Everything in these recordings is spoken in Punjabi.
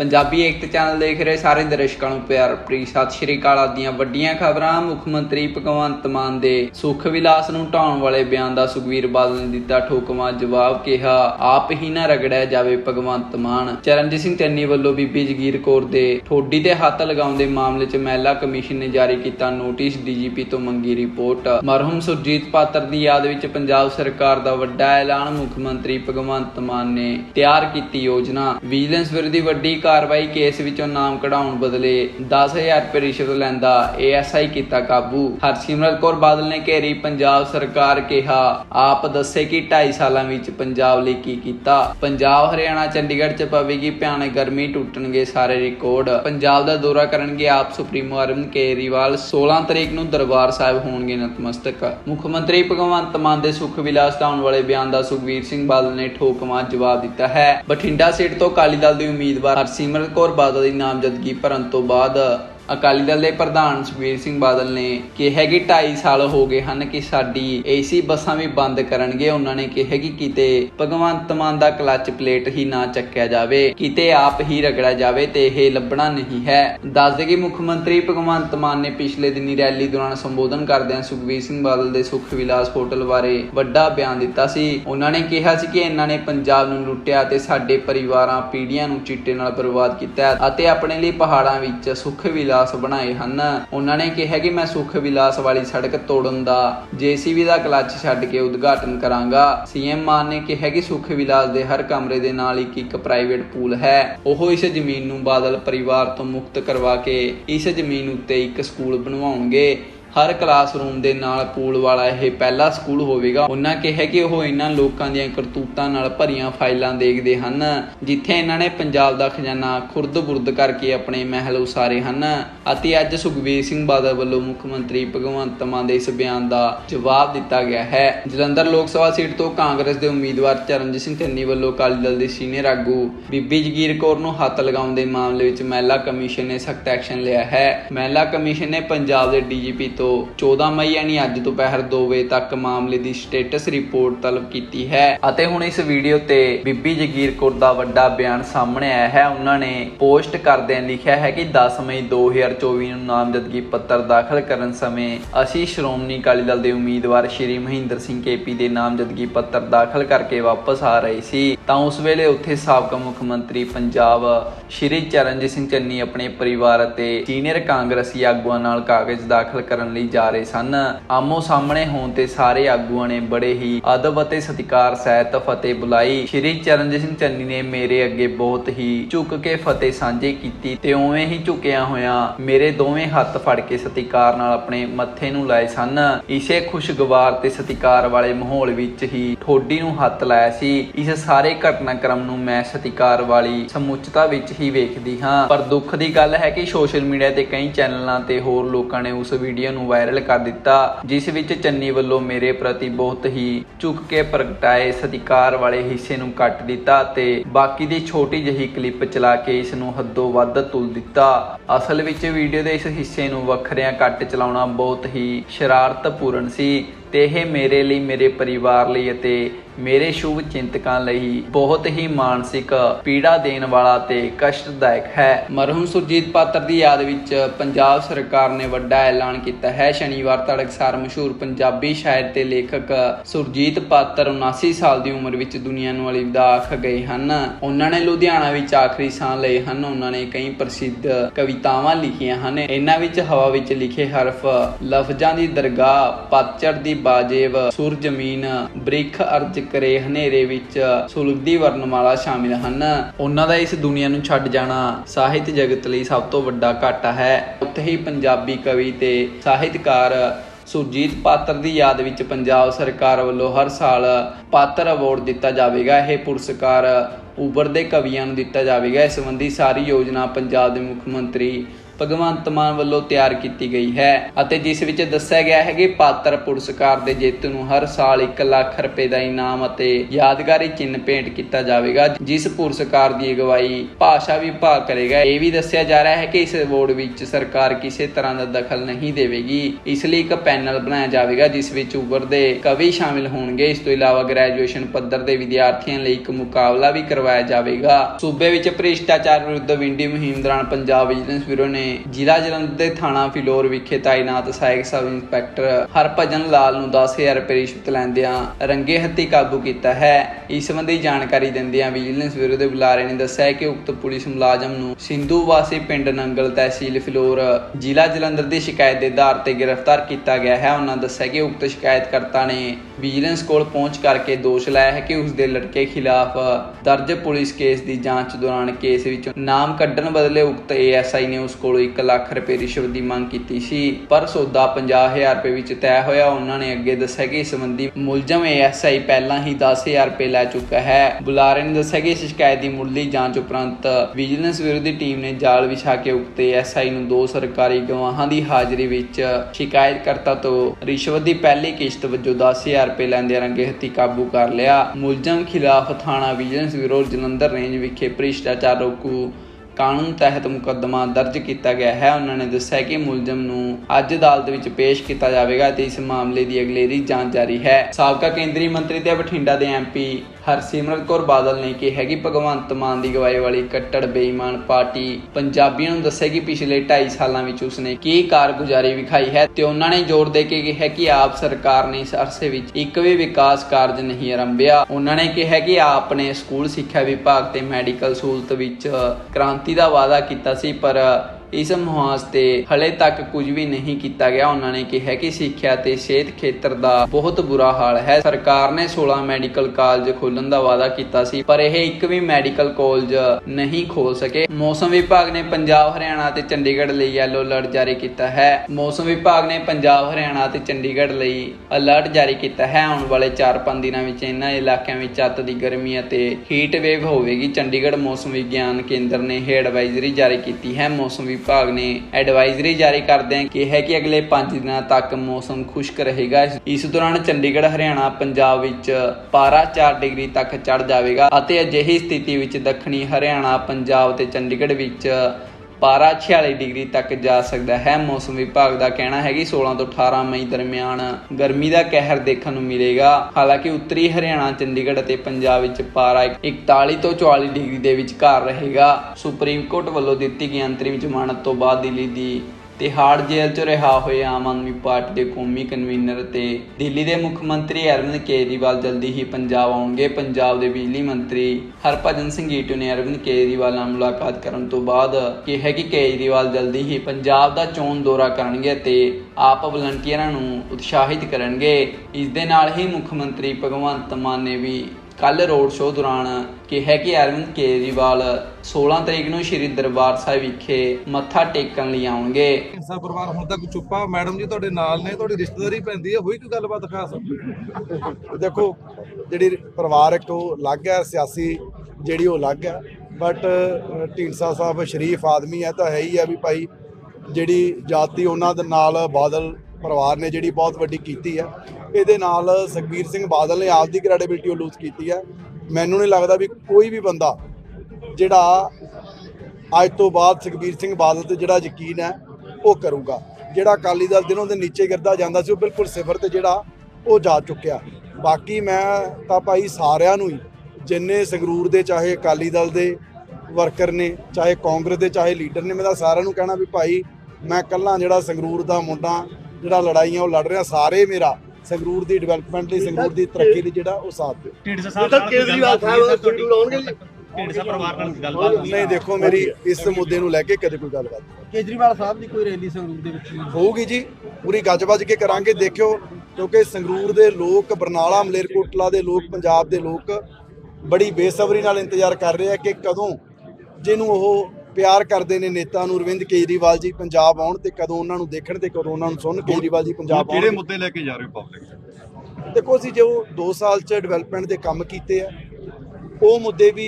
ਪੰਜਾਬੀ ਏਕਤਾ ਚੈਨਲ ਦੇਖ ਰਹੇ ਸਾਰੇ ਦਰਸ਼ਕਾਂ ਨੂੰ ਪਿਆਰ ਭਰੀ ਸਤਿ ਸ਼੍ਰੀ ਅਕਾਲ। ਆਦੀਆਂ ਵੱਡੀਆਂ ਖਬਰਾਂ, ਮੁੱਖ ਮੰਤਰੀ ਭਗਵੰਤ ਮਾਨ ਦੇ ਸੁਖ ਵਿਲਾਸ ਨੂੰ ਢਾਉਣ ਵਾਲੇ ਬਿਆਨ ਦਾ ਸੁਖਵੀਰ ਬਾਦਲ ਨੇ ਦਿੱਤਾ ਠੋਕਮਾ ਜਵਾਬ, ਕਿਹਾ, ਆਪ ਹੀ ਨਾ ਰਗੜਿਆ ਜਾਵੇ ਭਗਵੰਤ ਮਾਨ। ਚਰਨਜੀਤ ਸਿੰਘ ਚੰਨੀ ਵੱਲੋਂ ਬੀਬੀ ਜਗੀਰ ਕੌਰ ਦੇ ਠੋਡੀ ਤੇ ਹੱਥ ਲਗਾਉਣ ਦੇ ਮਾਮਲੇ 'ਚ ਮਹਿਲਾ ਕਮਿਸ਼ਨ ਨੇ ਜਾਰੀ ਕੀਤਾ ਨੋਟਿਸ, ਡੀਜੀਪੀ ਤੋਂ ਮੰਗੀ ਰਿਪੋਰਟ। ਮਰਹੂਮ ਸੁਰਜੀਤ ਪਾਤਰ ਦੀ ਯਾਦ ਵਿੱਚ ਪੰਜਾਬ ਸਰਕਾਰ ਦਾ ਵੱਡਾ ਐਲਾਨ, ਮੁੱਖ ਮੰਤਰੀ ਭਗਵੰਤ ਮਾਨ ਨੇ ਤਿਆਰ ਕੀਤੀ ਯੋਜਨਾ। ਵਿਜੀਲੈਂਸ ਵਿਰੁੱਧ ਵੱਡੀ ਕਾਰਵਾਈ ਕੇਸ ਵਿੱਚੋਂ ਨਾਮ ਕਢਾਉਣ ਬਦਲੇ 10000 ਰੁਪਏ ਰਿਸ਼ਵਤ ਲੈਂਦਾ ਏਐਸਆਈ ਕੀਤਾ ਕਾਬੂ। ਹਰਸਿਮਰਤ ਕੌਰ ਬਾਦਲ ਨੇ ਘੇਰੀ ਪੰਜਾਬ ਸਰਕਾਰ ਕਿਹਾ, ਆਪ ਦੱਸੇ ਕਿ 2.5 ਸਾਲਾਂ ਵਿੱਚ ਪੰਜਾਬ ਲਈ ਕੀ ਕੀਤਾ? ਪੰਜਾਬ, ਹਰਿਆਣਾ, ਚੰਡੀਗੜ੍ਹ ਚ ਪਵੇਗੀ ਭਿਆਨਕ ਗਰਮੀ, ਟੁੱਟਣਗੇ ਸਾਰੇ ਰਿਕਾਰਡ ਪੰਜਾਬ ਦਾ ਦੌਰਾ ਕਰਨਗੇ ਆਪ ਸੁਪਰੀਮੋ ਅਰਵਿੰਦ ਕੇਜਰੀਵਾਲ। 16 ਤਰੀਕ ਨੂੰ ਦਰਬਾਰ ਸਾਹਿਬ ਹੋਣਗੇ ਨਤਮਸਤਕ। ਮੁੱਖ ਮੰਤਰੀ ਭਗਵੰਤ ਮਾਨ ਦੇ ਸੁਖ ਵਿਲਾਸ ਲਾਉਣ ਵਾਲੇ ਬਿਆਨ ਦਾ ਸੁਖਬੀਰ ਸਿੰਘ ਬਾਦਲ ਨੇ ਠੋਕਵਾਂ ਜਵਾਬ ਦਿੱਤਾ ਹੈ। ਬਠਿੰਡਾ ਸੀਟ ਤੋਂ ਅਕਾਲੀ ਦਲ ਦੀ ਉਮੀਦਵਾਰ ਹਰਸਿਮਰਤ ਕੌਰ ਬਾਦਲ ਦੀ ਨਾਮਜ਼ਦਗੀ ਭਰਨ ਤੋਂ ਬਾਅਦ ਅਕਾਲੀ ਦਲ ਦੇ ਪ੍ਰਧਾਨ ਸੁਖਬੀਰ ਸਿੰਘ ਬਾਦਲ ਨੇ ਕਿਹਾ ਕਿ 2.5 ਸਾਲ ਹੋ ਗਏ ਹਨ ਕਿ ਸਾਡੀ ਏਸੀ ਬੱਸਾਂ ਵੀ ਬੰਦ ਕਰਨਗੇ। ਉਹਨਾਂ ਨੇ ਕਿਹਾ ਕਿ ਕਿਤੇ ਭਗਵੰਤ ਮਾਨ ਦਾ ਕਲੱਚ ਪਲੇਟ ਹੀ ਨਾ ਚੱਕਿਆ ਜਾਵੇ, ਕਿਤੇ ਆਪ ਹੀ ਰਗੜਿਆ ਜਾਵੇ ਤੇ ਇਹ ਲੱਭਣਾ ਨਹੀਂ ਹੈ। ਦੱਸਦੇ ਕਿ ਮੁੱਖ ਮੰਤਰੀ ਭਗਵੰਤ ਮਾਨ ਨੇ ਪਿਛਲੇ ਦਿਨੀ ਰੈਲੀ ਦੌਰਾਨ ਸੰਬੋਧਨ ਕਰਦਿਆਂ ਸੁਖਬੀਰ ਸਿੰਘ ਬਾਦਲ ਦੇ ਸੁਖ ਵਿਲਾਸ ਹੋਟਲ ਬਾਰੇ ਵੱਡਾ ਬਿਆਨ ਦਿੱਤਾ ਸੀ। ਉਹਨਾਂ ਨੇ ਕਿਹਾ ਸੀ ਕਿ ਇਹਨਾਂ ਨੇ ਪੰਜਾਬ ਨੂੰ ਲੁੱਟਿਆ ਤੇ ਸਾਡੇ ਪਰਿਵਾਰਾਂ, ਪੀੜ੍ਹੀਆਂ ਨੂੰ ਚਿੱਟੇ ਨਾਲ ਬਰਬਾਦ ਕੀਤਾ ਅਤੇ ਆਪਣੇ ਲਈ ਪਹਾੜਾਂ ਵਿੱਚ ਸੁਖ ਵਿਲਾਸ ਬਣਾਏ ਹਨ। ਉਹਨਾਂ ਨੇ ਕਿਹਾ ਕਿ ਮੈਂ ਸੁਖ ਵਿਲਾਸ ਵਾਲੀ ਸੜਕ ਤੋੜਨ ਦਾ ਜੀਸੀਬੀ ਦਾ ਕਲੱਚ ਛੱਡ ਕੇ ਉਦਘਾਟਨ ਕਰਾਂਗਾ। ਸੀਐਮ ਮਾਨ ਨੇ ਕਿਹਾ ਕਿ ਸੁਖ ਵਿਲਾਸ ਦੇ ਹਰ ਕਮਰੇ ਦੇ ਨਾਲ ਇੱਕ ਇੱਕ ਪ੍ਰਾਈਵੇਟ ਪੂਲ ਹੈ। ਉਹ ਇਸ ਜ਼ਮੀਨ ਨੂੰ ਬਾਦਲ ਪਰਿਵਾਰ ਤੋਂ ਮੁਕਤ ਕਰਵਾ ਕੇ ਇਸ ਜ਼ਮੀਨ ਉੱਤੇ ਇੱਕ ਸਕੂਲ ਬਣਵਾਉਣਗੇ। ਹਰ ਕਲਾਸਰੂਮ ਦੇ ਨਾਲ ਪੂਲ ਵਾਲਾ ਇਹ ਪਹਿਲਾ ਸਕੂਲ ਹੋਵੇਗਾ। ਉਹਨਾਂ ਕਿਹਾ ਕਿ ਉਹ ਇਹਨਾਂ ਲੋਕਾਂ ਦੀਆਂ ਕਰਤੂਤਾਂ ਨਾਲ ਭਰੀਆਂ ਫਾਈਲਾਂ ਦੇਖਦੇ ਹਨ, ਜਿੱਥੇ ਇਹਨਾਂ ਨੇ ਪੰਜਾਬ ਦਾ ਖਜ਼ਾਨਾ ਖੁਰਦ-ਬੁਰਦ ਕਰਕੇ ਆਪਣੇ ਮਹਿਲ ਉਸਾਰੇ ਹਨ ਅਤੇ ਅੱਜ ਸੁਖਬੀਰ ਸਿੰਘ ਬਾਦਲ ਵੱਲੋਂ ਮੁੱਖ ਮੰਤਰੀ ਭਗਵੰਤ ਮਾਨ ਦੇ ਇਸ ਬਿਆਨ ਦਾ ਜਵਾਬ ਦਿੱਤਾ ਗਿਆ ਹੈ। ਜਲੰਧਰ ਲੋਕ ਸਭਾ ਸੀਟ ਤੋਂ ਕਾਂਗਰਸ ਦੇ ਉਮੀਦਵਾਰ ਚਰਨਜੀਤ ਸਿੰਘ ਚੰਨੀ ਵੱਲੋਂ ਅਕਾਲੀ ਦਲ ਦੇ ਸੀਨੀਅਰ ਆਗੂ ਬੀਬੀ ਜਗੀਰ ਕੌਰ ਨੂੰ ਹੱਥ ਲਗਾਉਣ ਦੇ ਮਾਮਲੇ ਵਿੱਚ ਮਹਿਲਾ ਕਮਿਸ਼ਨ ਨੇ ਸਖਤ ਐਕਸ਼ਨ ਲਿਆ ਹੈ। ਮਹਿਲਾ ਕਮਿਸ਼ਨ ਨੇ ਪੰਜਾਬ ਦੇ ਡੀਜੀਪੀ ਤੋਂ 14 ਮਈ ਯਾਨੀ ਅੱਜ ਦੁਪਹਿਰ 2 ਵਜੇ ਤੱਕ ਮਾਮਲੇ ਦੀ ਸਟੇਟਸ ਰਿਪੋਰਟ ਤਲਬ ਕੀਤੀ ਹੈ। ਅਤੇ ਹੁਣ ਇਸ ਵੀਡੀਓ ਤੇ ਬੀਬੀ ਜਗੀਰ ਕੌਰ ਦਾ ਵੱਡਾ ਬਿਆਨ ਸਾਹਮਣੇ ਆਇਆ ਹੈ। ਉਹਨਾਂ ਨੇ ਪੋਸਟ ਕਰਦਿਆਂ ਲਿਖਿਆ ਹੈ ਕਿ 10 ਮਈ 2024 ਨੂੰ ਨਾਮਜ਼ਦਗੀ ਪੱਤਰ ਦਾਖਲ ਕਰਨ ਸਮੇਂ ਅਸੀਂ ਸ਼੍ਰੋਮਣੀ ਅਕਾਲੀ ਦਲ ਦੇ ਉਮੀਦਵਾਰ ਸ਼੍ਰੀ ਮਹਿੰਦਰ ਸਿੰਘ ਕੇਪੀ ਦੇ ਨਾਮਜ਼ਦਗੀ ਪੱਤਰ ਦਾਖਲ ਕਰਕੇ ਵਾਪਸ ਆ ਰਹੇ ਸੀ। ਤਾਂ ਉਸ ਵੇਲੇ ਉੱਥੇ ਸਾਬਕਾ ਮੁੱਖ ਮੰਤਰੀ ਪੰਜਾਬ ਸ਼੍ਰੀ ਚਰਨਜੀਤ ਸਿੰਘ ਚੰਨੀ, ਆਪਣੇ ਪਰਿਵਾਰ ਅਤੇ ਸੀਨੀਅਰ ਕਾਂਗਰਸੀ ਆਗੂਆਂ ਨਾਲ ਕਾਗਜ਼ ਦਾਖਲ ਕਰਨ ਲਈ ਜਾ ਰਹੇ ਸਨ। ਆਮੋ ਸਾਹਮਣੇ ਹੋਣ ਤੇ ਸਾਰੇ ਆਗੂਆਂ ਨੇ ਬੜੇ ਹੀ ਅਦਬ ਅਤੇ ਸਤਿਕਾਰ ਸਹਿਤ ਫਤਿਹ ਬੁਲਾਈ। ਸ਼੍ਰੀ ਚਰਨਜੀਤ ਸਿੰਘ ਚੰਨੀ ਨੇ ਮੇਰੇ ਅੱਗੇ ਬਹੁਤ ਹੀ ਝੁਕ ਕੇ ਫਤਿਹ ਸਾਂਝੀ ਕੀਤੀ ਤੇ ਉਵੇਂ ਹੀ ਝੁਕਿਆ ਹੋਇਆ ਮੇਰੇ ਦੋਵੇਂ ਹੱਥ ਫੜ ਕੇ ਸਤਿਕਾਰ ਨਾਲ ਆਪਣੇ ਮੱਥੇ ਨੂੰ ਲਾਏ ਸਨ। ਇਸੇ ਖੁਸ਼ਗਵਾਰ ਤੇ ਸਤਿਕਾਰ ਵਾਲੇ ਮਾਹੌਲ ਵਿੱਚ ਹੀ ਠੋਡੀ ਨੂੰ ਹੱਥ ਲਾਇਆ ਸੀ। ਇਸ ਸਾਰੇ ਘਟਨਾਕ੍ਰਮ ਨੂੰ ਮੈਂ ਸਤਿਕਾਰ ਵਾਲੀ ਸਮੁੱਚਤਾ ਵਿੱਚ ਹੀ ਵੇਖਦੀ ਹਾਂ। ਪਰ ਦੁੱਖ ਦੀ ਗੱਲ ਹੈ ਕਿ ਸੋਸ਼ਲ ਮੀਡੀਆ ਤੇ ਕਈ ਚੈਨਲਾਂ ਤੇ ਹੋਰ ਲੋਕਾਂ ਨੇ ਉਸ ਵੀਡੀਓ ਨੂੰ ਵਾਇਰਲ ਕਰ ਦਿੱਤਾ, ਜਿਸ ਵਿੱਚ ਚੰਨੀ ਵੱਲੋਂ ਮੇਰੇ ਪ੍ਰਤੀ ਬਹੁਤ ਹੀ ਝੁੱਕ ਕੇ ਪ੍ਰਗਟਾਏ ਸਤਿਕਾਰ ਵਾਲੇ ਹਿੱਸੇ ਨੂੰ ਕੱਟ ਦਿੱਤਾ ਤੇ ਬਾਕੀ ਦੀ ਛੋਟੀ ਜਿਹੀ ਕਲਿੱਪ ਚਲਾ ਕੇ ਇਸ ਨੂੰ ਹੱਦੋਂ ਵੱਧ ਤੁਲ ਦਿੱਤਾ। ਅਸਲ ਵਿੱਚ ਵੀਡੀਓ ਦੇ ਇਸ ਹਿੱਸੇ ਨੂੰ ਵੱਖਰਿਆਂ ਕੱਟ ਚਲਾਉਣਾ ਬਹੁਤ ਹੀ ਸ਼ਰਾਰਤਪੂਰਨ ਸੀ। ਤੇ ਇਹ ਮੇਰੇ ਲਈ ਮੇਰੇ ਪਰਿਵਾਰ ਲਈ ਅਤੇ ਮੇਰੇ ਸ਼ੁਭ ਚਿੰਤਕਾਂ ਲਈ ਬਹੁਤ ਹੀ ਮਾਨਸਿਕ ਪੀੜਾ ਦੇਣ ਵਾਲਾ ਤੇ ਕਸ਼ਟਦਾਇਕ ਹੈ। ਮਰਹੂਮ ਸੁਰਜੀਤ ਪਾਤਰ ਦੀ ਯਾਦ ਵਿੱਚ ਪੰਜਾਬ ਸਰਕਾਰ ਨੇ ਵੱਡਾ ਐਲਾਨ ਕੀਤਾ ਹੈ। ਸ਼ਨੀਵਾਰ ਤੜਕਸਾਰ ਮਸ਼ਹੂਰ ਪੰਜਾਬੀ ਸ਼ਾਇਰ ਤੇ ਲੇਖਕ ਸੁਰਜੀਤ ਪਾਤਰ 79 ਸਾਲ ਦੀ ਉਮਰ ਵਿੱਚ ਦੁਨੀਆ ਨੂੰ ਅਲਵਿਦਾ ਆਖ ਗਏ ਹਨ। ਉਹਨਾਂ ਨੇ ਲੁਧਿਆਣਾ ਵਿੱਚ ਆਖਰੀ ਸਾਹ ਲਏ ਹਨ। ਉਹਨਾਂ ਨੇ ਕਈ ਪ੍ਰਸਿੱਧ ਕਵਿਤਾਵਾਂ ਲਿਖੀਆਂ ਹਨ। ਇਹਨਾਂ ਵਿੱਚ ਹਵਾ ਵਿੱਚ ਲਿਖੇ ਹਰਫ ਲਫ਼ਜ਼ਾਂ ਦੀ ਦਰਗਾਹ ਪਤਝੜ ਦੀ ਬਾਜੇਬ ਸੁਰ ਜ਼ਮੀਨ ਬ੍ਰਿਖ ਅਰਜ ਕਰੇ ਹਨੇਰੇ ਵਿੱਚ ਸੁਲਗਦੀ ਵਰਨਮਾਲਾ ਸ਼ਾਮਿਲ ਹਨ। ਉਹਨਾਂ ਦਾ ਇਸ ਦੁਨੀਆ ਨੂੰ ਛੱਡ ਜਾਣਾ ਸਾਹਿਤ ਜਗਤ ਲਈ ਸਭ ਤੋਂ ਵੱਡਾ ਘਾਟਾ ਹੈ। ਉੱਥੇ ਹੀ ਪੰਜਾਬੀ ਕਵੀ ਤੇ ਸਾਹਿਤਕਾਰ ਸੁਰਜੀਤ ਪਾਤਰ ਦੀ ਯਾਦ ਵਿੱਚ ਪੰਜਾਬ ਸਰਕਾਰ ਵੱਲੋਂ ਹਰ ਸਾਲ ਪਾਤਰ ਅਵਾਰਡ ਦਿੱਤਾ ਜਾਵੇਗਾ। ਇਹ ਪੁਰਸਕਾਰ ਉਭਰਦੇ ਕਵੀਆਂ ਨੂੰ ਦਿੱਤਾ ਜਾਵੇਗਾ। ਇਸ ਸੰਬੰਧੀ ਸਾਰੀ ਯੋਜਨਾ ਪੰਜਾਬ ਦੇ ਮੁੱਖ ਮੰਤਰੀ ਭਗਵੰਤ ਮਾਨ ਵੱਲੋਂ ਤਿਆਰ ਕੀਤੀ ਗਈ ਹੈ ਅਤੇ ਜਿਸ ਵਿੱਚ ਦੱਸਿਆ ਗਿਆ ਹੈ ਕਿ ਪਾਤਰ ਪੁਰਸਕਾਰ ਦੇ ਜੇਤੂ ਨੂੰ ਹਰ ਸਾਲ 1 ਲੱਖ ਰੁਪਏ ਦਾ ਇਨਾਮ ਅਤੇ ਯਾਦਗਾਰੀ ਚਿੰਨ੍ਹ ਭੇਟ ਕੀਤਾ ਜਾਵੇਗਾ, ਜਿਸ ਪੁਰਸਕਾਰ ਦੀ ਅਗਵਾਈ ਭਾਸ਼ਾ ਵਿਭਾਗ ਕਰੇਗਾ। ਇਹ ਵੀ ਦੱਸਿਆ ਜਾ ਰਿਹਾ ਹੈ ਕਿ ਇਸ ਅਵਾਰਡ ਵਿੱਚ ਸਰਕਾਰ ਕਿਸੇ ਤਰ੍ਹਾਂ ਦਾ ਦਖਲ ਨਹੀਂ ਦੇਵੇਗੀ, ਇਸ ਲਈ ਇੱਕ ਪੈਨਲ ਬਣਾਇਆ ਜਾਵੇਗਾ, ਜਿਸ ਵਿੱਚ ਉਭਰਦੇ ਕਵੀ ਸ਼ਾਮਿਲ ਹੋਣਗੇ। ਇਸ ਤੋਂ ਇਲਾਵਾ ਗ੍ਰੈਜੂਏਸ਼ਨ ਪੱਧਰ ਦੇ ਵਿਦਿਆਰਥੀਆਂ ਲਈ ਇੱਕ ਮੁਕਾਬਲਾ ਵੀ ਕਰਵਾਇਆ ਜਾਵੇਗਾ। ਸੂਬੇ ਵਿੱਚ ਭ੍ਰਿਸ਼ਟਾਚਾਰ ਵਿਰੁੱਧ ਵਿੰਡੀ ਮੁਹਿੰਮ ਦੌਰਾਨ ਪੰਜਾਬ ਵਿਜੀਲੈਂਸ ਬਿਊਰੋ ਨੇ ਜ਼ਿਲ੍ਹਾ ਜਲੰਧਰ ਦੇ ਥਾਣਾ ਫਿਲੌਰ ਵਿਖੇ ਤਾਇਨਾਤ ਸਹਾਇਕ ਸਬ ਇੰਸਪੈਕਟਰ ਹਰਭਜਨ ਲਾਲ ਨੂੰ 10000 ਰੁਪਏ ਰਿਸ਼ਵਤ ਲੈਂਦਿਆਂ ਰੰਗੇ ਹੱਥੀ ਕਾਬੂ ਕੀਤਾ ਹੈ। ਇਸ ਸੰਬੰਧੀ ਜਾਣਕਾਰੀ ਦਿੰਦਿਆਂ ਵਿਜੀਲੈਂਸ ਬਿਊਰੋ ਦੇ ਬੁਲਾਰੇ ਨੇ ਦੱਸਿਆ ਕਿ ਉਕਤ ਪੁਲਿਸ ਮੁਲਾਜ਼ਮ ਨੂੰ ਸਿੰਧੂ ਵਾਸੀ ਪਿੰਡ ਨੰਗਲ ਤਹਿਸੀਲ ਫਿਲੌਰ ਜ਼ਿਲ੍ਹਾ ਜਲੰਧਰ ਦੀ ਸ਼ਿਕਾਇਤ ਦੇ ਆਧਾਰ ਤੇ ਗ੍ਰਿਫਤਾਰ ਕੀਤਾ ਗਿਆ ਹੈ। ਉਹਨਾਂ ਦੱਸਿਆ ਕਿ ਉਕਤ ਸ਼ਿਕਾਇਤਕਰਤਾ ਨੇ ਵਿਜੀਲੈਂਸ ਕੋਲ ਪਹੁੰਚ ਕਰਕੇ ਦੋਸ਼ ਲਾਇਆ ਹੈ ਕਿ ਉਸ ਦੇ ਲੜਕੇ ਖਿਲਾਫ ਦਰਜ ਪੁਲਿਸ ਕੇਸ ਦੀ ਜਾਂਚ ਦੌਰਾਨ ਕੇਸ ਵਿੱਚੋਂ ਨਾਮ ਕੱਢਣ ਬਦਲੇ ਉਕਤ ਏਐਸਆਈ ਨੇ ਉਸ ਕੋਲ 1 ਲੱਖ ਰੁਪਏ ਰਿਸ਼ਵਤ ਦੀ ਮੰਗ ਕੀਤੀ ਸੀ, ਪਰ ਸੌਦਾ 50000 ਰੁਪਏ ਵਿੱਚ ਤੈਅ ਹੋਇਆ। ਉਹਨਾਂ ਨੇ ਅੱਗੇ ਦੱਸਿਆ ਕਿ ਇਸ ਸੰਬੰਧੀ ਮੁਲਜ਼ਮ ਏਐਸਆਈ ਪਹਿਲਾਂ ਹੀ 10000 ਰੁਪਏ ਲੈ ਚੁੱਕਾ ਹੈ। ਬੁਲਾਰੇ ਨੇ ਦੱਸਿਆ ਕਿ ਇਸ ਸ਼ਿਕਾਇਤ ਦੀ ਮੁੱਢਲੀ ਜਾਂਚ ਉਪਰੰਤ ਵਿਜੀਲੈਂਸ ਵਿਰੋਧੀ ਟੀਮ ਨੇ ਜਾਲ ਵਿਛਾ ਕੇ ਉਕਤ ਏਐਸਆਈ ਨੂੰ ਦੋ ਸਰਕਾਰੀ ਗਵਾਹਾਂ ਦੀ ਹਾਜ਼ਰੀ ਵਿੱਚ ਸ਼ਿਕਾਇਤਕਰਤਾ ਤੋਂ ਰਿਸ਼ਵਤ ਦੀ ਪਹਿਲੀ ਕਿਸ਼ਤ ਵਜੋਂ 10000 ਰੁਪਏ ਲੈਂਦੇ ਰੰਗੇ ਹੱਥੀ ਕਾਬੂ ਕਰ ਲਿਆ। ਮੁਲਜ਼ਮ ਖਿਲਾਫ ਥਾਣਾ ਵਿਜੀਲੈਂਸ ਬਿਊਰੋ ਜਲੰਧਰ ਰੇਂਜ ਵਿਖੇ ਭ੍ਰਿਸ਼ਟਾਚਾਰ ਰੋਕੂ ਕਾਨੂੰਨ ਤਹਿਤ ਮੁਕੱਦਮਾ ਦਰਜ ਕੀਤਾ ਗਿਆ ਹੈ। ਉਹਨਾਂ ਨੇ ਦੱਸਿਆ ਕਿ ਮੁਲਜ਼ਮ ਨੂੰ ਅੱਜ ਅਦਾਲਤ ਵਿੱਚ ਪੇਸ਼ ਕੀਤਾ ਜਾਵੇਗਾ ਤੇ ਇਸ ਮਾਮਲੇ ਦੀ ਅਗਲੇਰੀ ਜਾਂਚ ਜਾਰੀ ਹੈ। ਸਾਬਕਾ ਕੇਂਦਰੀ ਮੰਤਰੀ ਤੇ ਬਠਿੰਡਾ ਦੇ ਐਮਪੀ ਹਰਸਿਮਰਤ ਕੌਰ ਬਾਦਲ ਨੇ ਕਿਹਾ ਕਿ ਭਗਵੰਤ ਮਾਨ ਦੀ ਗਵਾਈ ਵਾਲੀ ਕੱਟੜ ਬੇਈਮਾਨ ਪਾਰਟੀ ਪੰਜਾਬੀਆਂ ਨੂੰ ਦੱਸਿਆ ਕਿ ਪਿਛਲੇ 2.5 ਸਾਲਾਂ ਵਿੱਚ ਉਸਨੇ ਕੀ ਕਾਰਗੁਜ਼ਾਰੀ ਵਿਖਾਈ ਹੈ ਤੇ ਉਹਨਾਂ ਨੇ ਜ਼ੋਰ ਦੇ ਕੇ ਕਿਹਾ ਕਿ ਆਪ ਸਰਕਾਰ ਨੇ ਇਸ ਅਰਸੇ ਵਿੱਚ ਇੱਕ ਵੀ ਵਿਕਾਸ ਕਾਰਜ ਨਹੀਂ ਆਰੰਭਿਆ। ਉਹਨਾਂ ਨੇ ਕਿਹਾ ਕਿ ਆਪ ਨੇ ਸਕੂਲ ਸਿੱਖਿਆ ਵਿਭਾਗ ਤੇ ਮੈਡੀਕਲ ਸਹੂਲਤ ਵਿੱਚ ਕ੍ਰਾਂਤੀ ਦਾ ਵਾਅਦਾ ਕੀਤਾ ਸੀ, ਪਰ ਇਸ ਮੁਹਾਜ਼ ਤੇ ਹਲੇ ਤੱਕ ਕੁਝ ਵੀ ਨਹੀਂ ਕੀਤਾ ਗਿਆ। ਉਹਨਾਂ ਨੇ ਕਿਹਾ ਕਿ ਸਿੱਖਿਆ ਤੇ ਸਿਹਤ ਖੇਤਰ ਦਾ ਬਹੁਤ ਬੁਰਾ ਹਾਲ ਹੈ। ਸਰਕਾਰ ਨੇ 16 ਮੈਡੀਕਲ ਕਾਲਜ ਖੋਲਣ ਦਾ ਵਾਅਦਾ ਕੀਤਾ ਸੀ, ਪਰ ਇਹ ਇੱਕ ਵੀ ਮੈਡੀਕਲ ਕਾਲਜ ਨਹੀਂ ਖੋਲ ਸਕੇ। ਮੌਸਮ ਵਿਭਾਗ ਨੇ ਪੰਜਾਬ, ਹਰਿਆਣਾ ਤੇ ਚੰਡੀਗੜ੍ਹ ਲਈ ਯੈਲੋ ਅਲਰਟ ਜਾਰੀ ਕੀਤਾ ਹੈ। ਮੌਸਮ ਵਿਭਾਗ ਨੇ ਪੰਜਾਬ, ਹਰਿਆਣਾ ਤੇ ਚੰਡੀਗੜ੍ਹ ਲਈ ਅਲਰਟ ਜਾਰੀ ਕੀਤਾ ਹੈ। ਆਉਣ ਵਾਲੇ 4-5 ਦਿਨਾਂ ਵਿੱਚ ਇਹਨਾਂ ਇਲਾਕਿਆਂ ਵਿੱਚ ਅੱਤ ਦੀ ਗਰਮੀ ਅਤੇ ਹੀਟ ਵੇਵ ਹੋਵੇਗੀ। ਚੰਡੀਗੜ੍ਹ ਮੌਸਮ ਵਿਗਿਆਨ ਕੇਂਦਰ ਨੇ ਇਹ ਐਡਵਾਈਜ਼ਰੀ ਜਾਰੀ ਕੀਤੀ ਹੈ। ਮੌਸਮ ਵਿਭਾਗ ਨੇ ਐਡਵਾਈਜ਼ਰੀ ਜਾਰੀ ਕਰਦਿਆਂ ਕਿਹਾ ਕਿ ਅਗਲੇ 5 ਦਿਨਾਂ ਤੱਕ ਮੌਸਮ ਖੁਸ਼ਕ ਰਹੇਗਾ। ਇਸ ਦੌਰਾਨ ਚੰਡੀਗੜ੍ਹ, ਹਰਿਆਣਾ, ਪੰਜਾਬ ਵਿੱਚ ਪਾਰਾ 4 ਡਿਗਰੀ ਤੱਕ ਚੜ ਜਾਵੇਗਾ ਅਤੇ ਅਜਿਹੀ ਸਥਿਤੀ ਵਿੱਚ ਦੱਖਣੀ ਹਰਿਆਣਾ, ਪੰਜਾਬ ਤੇ ਚੰਡੀਗੜ੍ਹ ਵਿੱਚ ਪਾਰਾ 46 ਡਿਗਰੀ ਤੱਕ ਜਾ ਸਕਦਾ ਹੈ। ਮੌਸਮ ਵਿਭਾਗ ਦਾ ਕਹਿਣਾ ਹੈ ਕਿ 16 ਤੋਂ 18 ਮਈ ਦਰਮਿਆਨ ਗਰਮੀ ਦਾ ਕਹਿਰ ਦੇਖਣ ਨੂੰ ਮਿਲੇਗਾ। ਹਾਲਾਂਕਿ ਉੱਤਰੀ ਹਰਿਆਣਾ, ਚੰਡੀਗੜ੍ਹ ਅਤੇ ਪੰਜਾਬ ਵਿੱਚ ਪਾਰਾ 41 ਤੋਂ 44 ਡਿਗਰੀ ਦੇ ਵਿਚਕਾਰ ਰਹੇਗਾ। ਸੁਪਰੀਮ ਕੋਰਟ ਵੱਲੋਂ ਦਿੱਤੀ ਗਈ ਅੰਤਰਿਮ ਜ਼ਮਾਨਤ ਤੋਂ ਬਾਅਦ ਦਿੱਲੀ ਦੀ ਤਿਹਾੜ ਜੇਲ੍ਹ 'ਚੋਂ ਰਿਹਾ ਹੋਏ ਆਮ ਆਦਮੀ ਪਾਰਟੀ ਦੇ ਕੌਮੀ ਕਨਵੀਨਰ ਤੇ ਦਿੱਲੀ ਦੇ ਮੁੱਖ ਮੰਤਰੀ ਅਰਵਿੰਦ ਕੇਜਰੀਵਾਲ ਜਲਦੀ ਹੀ ਪੰਜਾਬ ਆਉਣਗੇ। ਪੰਜਾਬ ਦੇ ਬਿਜਲੀ ਮੰਤਰੀ ਹਰਭਜਨ ਸਿੰਘ ਈਟੂ ਨੇ ਅਰਵਿੰਦ ਕੇਜਰੀਵਾਲ ਨਾਲ ਮੁਲਾਕਾਤ ਕਰਨ ਤੋਂ ਬਾਅਦ ਕਿਹਾ ਕਿ ਕੇਜਰੀਵਾਲ ਜਲਦੀ ਹੀ ਪੰਜਾਬ ਦਾ ਚੋਣ ਦੌਰਾ ਕਰਨਗੇ ਤੇ ਆਪ ਵਲੰਟੀਅਰਾਂ ਨੂੰ ਉਤਸ਼ਾਹਿਤ ਕਰਨਗੇ। ਇਸ ਦੇ ਨਾਲ ਹੀ ਮੁੱਖ ਮੰਤਰੀ ਭਗਵੰਤ ਮਾਨ ਨੇ ਵੀ ਕੱਲ ਰੋਡ ਸ਼ੋਅ ਦੌਰਾਨ ਕਿਹਾ ਕਿ ਅਰਵਿੰਦ ਕੇਜਰੀਵਾਲ 16 ਤਰੀਕ ਨੂੰ ਸ਼੍ਰੀ ਦਰਬਾਰ ਸਾਹਿਬ ਵਿਖੇ ਮੱਥਾ ਟੇਕਣ ਲਈ ਆਉਣਗੇ। ਹਿੰਸਾ ਪਰਿਵਾਰ ਹੁਣ ਤੱਕ ਚੁੱਪਾ ਮੈਡਮ ਜੀ ਤੁਹਾਡੇ ਨਾਲ ਨੇ ਤੁਹਾਡੀ ਰਿਸ਼ਤੇਦਾਰੀ ਪੈਂਦੀ ਹੈ ਹੋਈ ਕੋਈ ਗੱਲਬਾਤ ਖਾਸ? ਦੇਖੋ ਜਿਹੜੀ ਪਰਿਵਾਰਕ ਉਹ ਅਲੱਗ ਹੈ ਸਿਆਸੀ ਜਿਹੜੀ ਉਹ ਅਲੱਗ ਹੈ ਬਟ ਢੀਂਡਸਾ ਸਾਹਿਬ ਸ਼ਰੀਫ ਆਦਮੀ ਹੈ ਤਾਂ ਹੈ ਹੀ ਆ ਵੀ ਭਾਈ ਜਿਹੜੀ ਜਾਤੀ ਉਹਨਾਂ ਦੇ ਨਾਲ ਬਾਦਲ ਪਰਿਵਾਰ ਨੇ ਜਿਹੜੀ ਬਹੁਤ ਵੱਡੀ ਕੀਤੀ ਹੈ। ਇਹਦੇ ਨਾਲ ਸੁਖਬੀਰ ਸਿੰਘ ਬਾਦਲ ਨੇ ਆਪਦੀ ਕ੍ਰੈਡੀਬਿਲਟੀ ਉਹ ਲੂਜ਼ ਕੀਤੀ ਹੈ। ਮੈਨੂੰ ਨਹੀਂ ਲੱਗਦਾ ਵੀ ਕੋਈ ਵੀ ਬੰਦਾ ਜਿਹੜਾ ਅੱਜ ਤੋਂ ਬਾਅਦ ਸੁਖਬੀਰ ਸਿੰਘ ਬਾਦਲ ਤੇ ਜਿਹੜਾ ਯਕੀਨ ਹੈ, ਉਹ ਕਰੂਗਾ। ਜਿਹੜਾ ਅਕਾਲੀ ਦਲ ਦਿਨੋਂ ਦੇ ਨੀਚੇ ਗਿਰਦਾ ਜਾਂਦਾ ਸੀ, ਉਹ ਬਿਲਕੁਲ ਸਿਫਰ ਤੇ ਜਿਹੜਾ ਉਹ ਜਾ ਚੁੱਕਿਆ। ਬਾਕੀ ਮੈਂ ਤਾਂ ਭਾਈ ਸਾਰਿਆਂ ਨੂੰ ਹੀ, ਜਿੰਨੇ ਸੰਗਰੂਰ ਦੇ ਚਾਹੇ ਅਕਾਲੀ ਦਲ ਦੇ ਵਰਕਰ ਨੇ, ਚਾਹੇ ਕਾਂਗਰਸ ਦੇ, ਚਾਹੇ ਲੀਡਰ ਨੇ, ਮੈਂ ਤਾਂ ਸਾਰਿਆਂ ਨੂੰ ਕਹਿਣਾ ਵੀ ਭਾਈ ਮੈਂ ਕੱਲਾ ਜਿਹੜਾ ਸੰਗਰੂਰ ਦਾ ਮੁੰਡਾ, ਜਿਹੜਾ ਲੜਾਈਆਂ ਉਹ ਲੜ ਰਿਹਾ, ਸਾਰੇ ਮੇਰਾ ਸੰਗਰੂਰ ਦੀ ਡਿਵੈਲਪਮੈਂਟ ਲਈ ਸੰਗਰੂਰ ਦੀ ਤਰੱਕੀ ਲਈ ਜਿਹੜਾ ਉਹ ਸਾਥ ਦਿਓ। ਢੀਂਡਸਾ ਸਾਹਿਬ ਨਾਲ ਕੇਜਰੀਵਾਲ ਸਾਹਿਬ ਸ਼ਡਿਊਲ ਆਉਣਗੇ ਜੀ। ਢੀਂਡਸਾ ਪਰਿਵਾਰ ਨਾਲ ਗੱਲਬਾਤ ਹੋਈ ਨਹੀਂ ਦੇਖੋ ਮੇਰੀ ਇਸ ਮੁੱਦੇ ਨੂੰ ਲੈ ਕੇ ਕਦੇ ਕੋਈ ਗੱਲਬਾਤ ਨਹੀਂ। ਕੇਜਰੀਵਾਲ ਸਾਹਿਬ ਦੀ ਕੋਈ ਰੈਲੀ ਸੰਗਰੂਰ ਦੇ ਵਿੱਚ ਹੋਊਗੀ ਜੀ ਪੂਰੀ ਗੱਜ-ਵੱਜ ਕੇ ਕਰਾਂਗੇ ਦੇਖਿਓ ਕਿਉਂਕਿ ਸੰਗਰੂਰ ਦੇ ਲੋਕ ਬਰਨਾਲਾ ਮਲੇਰਕੋਟਲਾ ਦੇ ਲੋਕ ਪੰਜਾਬ ਦੇ ਲੋਕ ਬੜੀ ਬੇਸਬਰੀ ਨਾਲ ਇੰਤਜ਼ਾਰ ਕਰ ਰਹੇ ਆ ਕਿ ਕਦੋਂ ਜਿਹਨੂੰ ਉਹ ਪਿਆਰ ਕਰਦੇ ਨੇ ਨੇਤਾ ਨੂੰ ਅਰਵਿੰਦ ਕੇਜਰੀਵਾਲ ਜੀ ਪੰਜਾਬ ਆਉਣ ਤੇ ਕਦੋਂ ਉਹਨਾਂ ਨੂੰ ਦੇਖਣ ਤੇ ਕਦੋਂ ਉਹਨਾਂ ਨੂੰ ਸੁਣਨ ਕੇਜਰੀਵਾਲ ਜੀ ਪੰਜਾਬ ਕਿਹੜੇ ਆਉਣ। ਮੁੱਦੇ ਲੈ ਕੇ ਜਾ ਰਹੇ ਹੋ ਪਬਲਿਕ ਦੇਖੋ ਅਸੀਂ ਜੋ 2 ਸਾਲ ਚ ਡਿਵੈਲਪਮੈਂਟ ਦੇ ਕੰਮ ਕੀਤੇ ਆ ਉਹ ਮੁੱਦੇ ਵੀ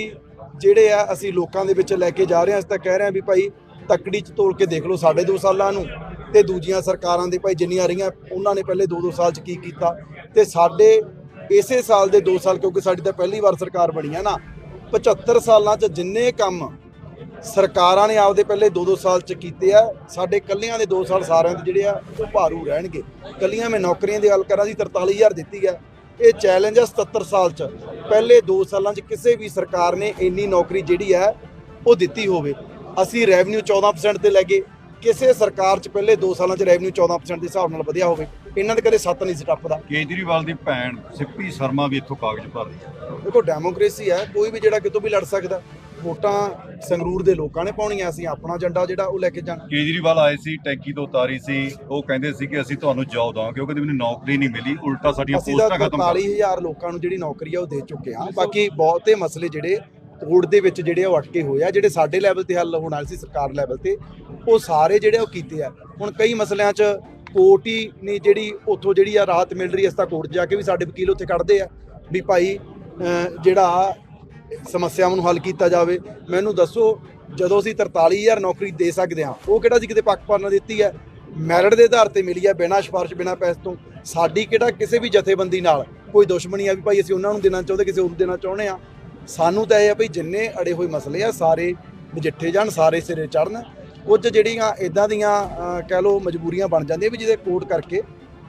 ਜਿਹੜੇ ਆ ਅਸੀਂ ਲੋਕਾਂ ਦੇ ਵਿੱਚ ਲੈ ਕੇ ਜਾ ਰਹੇ ਹਾਂ। ਅਸੀਂ ਤਾਂ ਕਹਿ ਰਹੇ ਹਾਂ ਵੀ ਭਾਈ ਤੱਕੜੀ ਚ ਤੋਲ ਕੇ ਦੇਖ ਲਓ ਸਾਡੇ 2 ਸਾਲਾਂ ਨੂੰ ਤੇ ਦੂਜੀਆਂ ਸਰਕਾਰਾਂ ਦੇ ਭਾਈ ਜਿੰਨੀਆਂ ਰਹੀਆਂ ਉਹਨਾਂ ਨੇ ਪਹਿਲੇ 2-2 ਸਾਲ ਚ ਕੀ ਕੀਤਾ? ਤੇ ਸਾਡੇ ਇਸੇ ਸਾਲ ਦੇ 2 ਸਾਲ ਕਿਉਂਕਿ ਸਾਡੀ ਤਾਂ ਪਹਿਲੀ ਵਾਰ ਸਰਕਾਰ ਬਣੀ ਆ ਨਾ 75 ਸਾਲਾਂ ਚ ਜਿੰਨੇ ਕੰਮ ਸਰਕਾਰਾਂ ਨੇ ਆਪਦੇ ਪਹਿਲੇ 2-2 ਸਾਲ ਚ ਕੀਤੇ ਆ। ਸਾਡੇ ਕੱਲਿਆਂ ਦੇ 2 ਸਾਲ ਸਾਰਿਆਂ ਦੇ ਜਿਹੜੇ ਆ ਉਹ ਭਾਰੂ ਰਹਿਣਗੇ। ਕੱਲੀਆਂ ਮੈਂ ਨੌਕਰੀਆਂ ਦੀ ਗੱਲ ਕਰਾਂ ਸੀ 43000 ਦਿੱਤੀ ਆ। ਇਹ ਚੈਲੰਜ ਆ 77 ਸਾਲ ਚ। ਪਹਿਲੇ 2 ਸਾਲਾਂ ਚ ਕਿਸੇ ਵੀ ਸਰਕਾਰ ਨੇ ਇੰਨੀ ਨੌਕਰੀ ਜਿਹੜੀ ਹੈ ਉਹ ਦਿੱਤੀ ਹੋਵੇ। ਅਸੀਂ ਰੈਵਨਿਊ 14% ਤੇ ਲੈ ਗਏ ਕਿਸੇ ਸਰਕਾਰ ਚ ਪਹਿਲੇ 2 ਸਾਲਾਂ ਚ ਰੈਵਨਿਊ 14% ਦੇ ਹਿਸਾਬ ਨਾਲ ਵਧਿਆ ਹੋਵੇ ਇਹਨਾਂ ਦੇ ਕਦੇ ਸੱਤ ਨਹੀਂ ਸੀ ਟੱਪਦਾ। ਕੇਜਰੀਵਾਲ ਦੀ ਭੈਣ ਸਿੱਪੀ ਸ਼ਰਮਾ ਵੀ ਇੱਥੋਂ ਕਾਗਜ਼ ਭਰ ਰਹੀ ਹੈ। ਦੇਖੋ ਡੈਮੋਕ੍ਰੇਸੀ ਹੈ ਕੋਈ ਵੀ ਜਿਹੜਾ ਕਿਤੋਂ ਵੀ ਲੜ ਸਕਦਾ। ਵੋਟਾਂ ਸੰਗਰੂਰ ਦੇ ਲੋਕਾਂ ਨੇ ਪਾਉਣੀਆਂ ਅਸੀਂ ਆਪਣਾ ਏਜੰਡਾ ਜਿਹੜਾ ਉਹ ਲੈ ਕੇ ਜਾਣਾ। ਕੇਜਰੀਵਾਲ ਆਏ ਸੀ ਟੈਂਕੀ ਤੋਂ ਉਤਾਰੀ ਸੀ ਉਹ ਕਹਿੰਦੇ ਸੀ ਕਿ ਅਸੀਂ ਤੁਹਾਨੂੰ ਜੌਬ ਦਵਾਂਗੇ ਕਿਉਂਕਿ ਮੈਨੂੰ ਨੌਕਰੀ ਨਹੀਂ ਮਿਲੀ ਉਲਟਾ ਸਾਡੀਆਂ ਪੋਸਟਾਂ ਖਤਮ ਕਰ 45000 ਲੋਕਾਂ ਨੂੰ ਜਿਹੜੀ ਨੌਕਰੀ ਆ ਉਹ ਦੇ ਚੁੱਕੇ ਹਾਂ। ਬਾਕੀ ਬਹੁਤੇ ਮਸਲੇ ਜਿਹੜੇ ਕੋਰਟ ਦੇ ਵਿੱਚ ਜਿਹੜੇ ਆ ਉਹ ਅਟਕੇ ਹੋਏ ਆ ਜਿਹੜੇ ਸਾਡੇ ਲੈਵਲ ਤੇ ਹੱਲ ਹੋਣ ਵਾਲੇ ਸੀ ਸਰਕਾਰ ਲੈਵਲ ਤੇ ਉਹ ਸਾਰੇ ਜਿਹੜੇ ਆ ਉਹ ਕੀਤੇ ਆ। ਹੁਣ ਕਈ ਮਸਲਿਆਂ 'ਚ ਕੋਰਟ ਹੀ ਨਹੀਂ ਜਿਹੜੀ ਉੱਥੋਂ ਜਿਹੜੀ ਆ ਰਾਹਤ ਮਿਲ ਰਹੀ ਹੈ ਇਸ ਤਾਂ ਕੋਰਟ ਜਾ ਕੇ ਵੀ ਸਾਡੇ ਵਕੀਲ ਉੱਥੇ ਕੱਢਦੇ ਆ ਵੀ ਭਾਈ ਜਿਹੜਾ ਸਮੱਸਿਆਵਾਂ ਨੂੰ ਹੱਲ ਕੀਤਾ ਜਾਵੇ, ਮੈਨੂੰ ਦੱਸੋ ਜਦੋਂ ਅਸੀਂ 43000 ਨੌਕਰੀ ਦੇ ਸਕਦੇ ਹਾਂ, ਉਹ ਕਿਹੜਾ ਜੀ ਕਿਤੇ ਪੱਖਪਾਤ ਨਾਲ ਦਿੱਤੀ ਹੈ? ਮੈਰਿਟ ਦੇ ਆਧਾਰ ਤੇ ਮਿਲੀ ਹੈ, ਬਿਨਾਂ ਸਿਫਾਰਿਸ਼, ਬਿਨਾਂ ਪੈਸੇ ਤੋਂ। ਸਾਡੀ ਕਿਹੜਾ ਕਿਸੇ ਵੀ ਜਥੇਬੰਦੀ ਨਾਲ, ਕੋਈ ਦੁਸ਼ਮਣੀ ਆ ਵੀ ਭਾਈ ਅਸੀਂ ਉਹਨਾਂ ਨੂੰ ਦੇਣਾ ਚਾਹੁੰਦੇ, ਕਿਸੇ ਹੋਰ ਦੇਣਾ ਚਾਹੁੰਦੇ ਆ ਸਾਨੂੰ ਤਾਂ ਇਹ ਆ ਵੀ ਜਿੰਨੇ ਅੜੇ ਹੋਏ ਮਸਲੇ ਆ, ਸਾਰੇ ਨਜਿੱਠੇ ਜਾਣ, ਸਾਰੇ ਸਿਰੇ ਚੜਨ ਕੁਝ ਜਿਹੜੀਆਂ ਇਦਾਂ ਦੀਆਂ ਕਹਿ ਲਓ ਮਜਬੂਰੀਆਂ ਬਣ ਜਾਂਦੀਆਂ ਵੀ ਜਿਹਦੇ ਕੋਟ ਕਰਕੇ